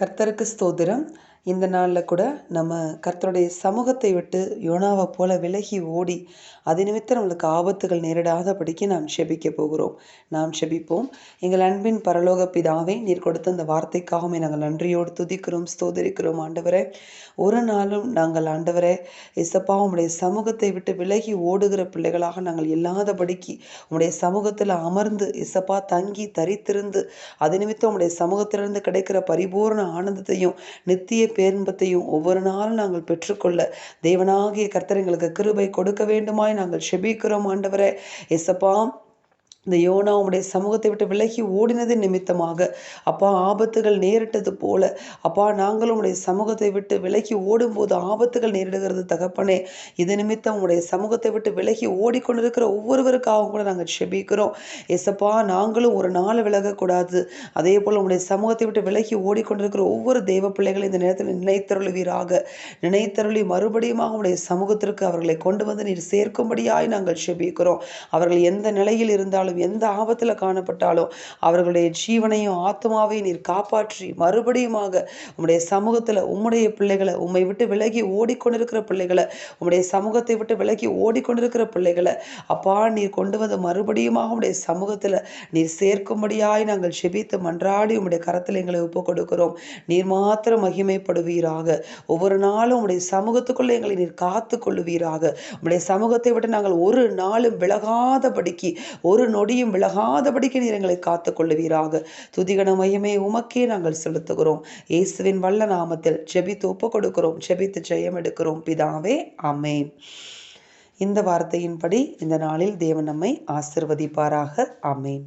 கர்த்தருக்கு ஸ்தோத்திரம். இந்த நாளில் கூட நம்ம கர்த்தருடைய சமூகத்தை விட்டு யோனாவை போல விலகி ஓடி அது நிமித்தம் நம்மளுக்கு ஆபத்துகள் நேரிடாதபடிக்கு நாம் செபிக்க போகிறோம். நாம் செபிப்போம். எங்கள் அன்பின் பரலோக பிதாவே நீர் கொடுத்த அந்த வார்த்தைக்காகவே நாங்கள் நன்றியோடு துதிக்கிறோம் ஸ்தோதரிக்கிறோம். ஆண்டவரே ஒரு நாளும் நாங்கள் ஆண்டவரே இசப்பா உங்களுடைய சமூகத்தை விட்டு விலகி ஓடுகிற பிள்ளைகளாக நாங்கள் இல்லாதபடிக்கு உங்களுடைய சமூகத்தில் அமர்ந்து இசப்பா தங்கி தரித்திருந்து அது நிமித்தம் உங்களுடைய சமூகத்திலிருந்து கிடைக்கிற பரிபூர்ண ஆனந்தத்தையும் நித்திய பேரின்பத்தையும் ஒவ்வொரு நாளும் நாங்கள் பெற்றுக்கொள்ள தேவனாகிய கர்த்தர் எங்களுக்கு கிருபை கொடுக்க வேண்டுமாய் நாங்கள் செபிக்கிறோம் ஆண்டவரே. எசப்பா இந்த யோனா உம்முடைய சமூகத்தை விட்டு விலகி ஓடினது நிமித்தமாக. அப்பா ஆபத்துகள் நேரிட்டது போல. அப்பா நாங்களும் உடைய சமூகத்தை விட்டு விலகி ஓடும்போது ஆபத்துகள் நேரிடுகிறது தகப்பனே. இது நிமித்தம் உடைய சமூகத்தை விட்டு விலகி ஓடிக்கொண்டிருக்கிற ஒவ்வொருவருக்காகவும் கூட நாங்கள் செபிக்கிறோம். எசப்பா நாங்களும் ஒரு நாள் விலகக்கூடாது. அதே போல் உடைய சமூகத்தை விட்டு விலகி ஓடிக்கொண்டிருக்கிற ஒவ்வொரு தெய்வ பிள்ளைகளும் இந்த நேரத்தில் நினைத்தருளுவீராக. நினைத்தருளி மறுபடியுமாக உடைய சமூகத்திற்கு அவர்களை கொண்டு வந்து நீர் சேர்க்கும்படியாய் நாங்கள் செபிக்கிறோம். அவர்கள் எந்த நிலையில் இருந்தாலும் காணப்பட்டாலும் எந்த ஆபத்தில் காணப்பட்டாலும் அவர்களுடைய ஜீவனையும் ஆத்மாவையும் நீர் காப்பாற்றி மறுபடியுமாக உம்முடைய சமூகத்தில் உம்முடைய பிள்ளைகளை உம்மை விட்டு விலகி ஓடிக்கொண்டிருக்கிற பிள்ளைகளை உம்முடைய சமூகத்தை விட்டு விலகி ஓடிக்கொண்டிருக்கிற பிள்ளைகளை அப்பா நீர் கொண்டு வந்து மறுபடியுமாக உம்முடைய சமூகத்தில் நீர் சேர்க்கும்படியாய் நாங்கள் செபித்து மன்றாடி உம்முடைய கரத்தில் எங்களை ஒப்பு கொடுக்கிறோம். நீர் மாத்திரம் மகிமைப்படுவீராக. ஒவ்வொரு நாளும் உம்முடைய சமூகத்துக்குள்ளே எங்களை நீர் காத்து கொள்ளுவீராக. உம்முடைய சமூகத்தை விட்டு நாங்கள் ஒரு நாளும் விலகாதபடிக்கு ஒரு நொடியும் விலகாதபடிக்கு நீர் எங்களை காத்து கொள்ளுவீராக துதிகன மையமே உமக்கே நாங்கள் செலுத்துகிறோம். இயேசுவின் வல்ல நாமத்தில் ஜெபித்து ஒப்பு கொடுக்கிறோம் ஜெபித்து ஜெயம் எடுக்கிறோம் பிதாவே அமேன் இந்த வார்த்தையின்படி இந்த நாளில் தேவன் நம்மை ஆசிர்வதிப்பாராக. அமேன்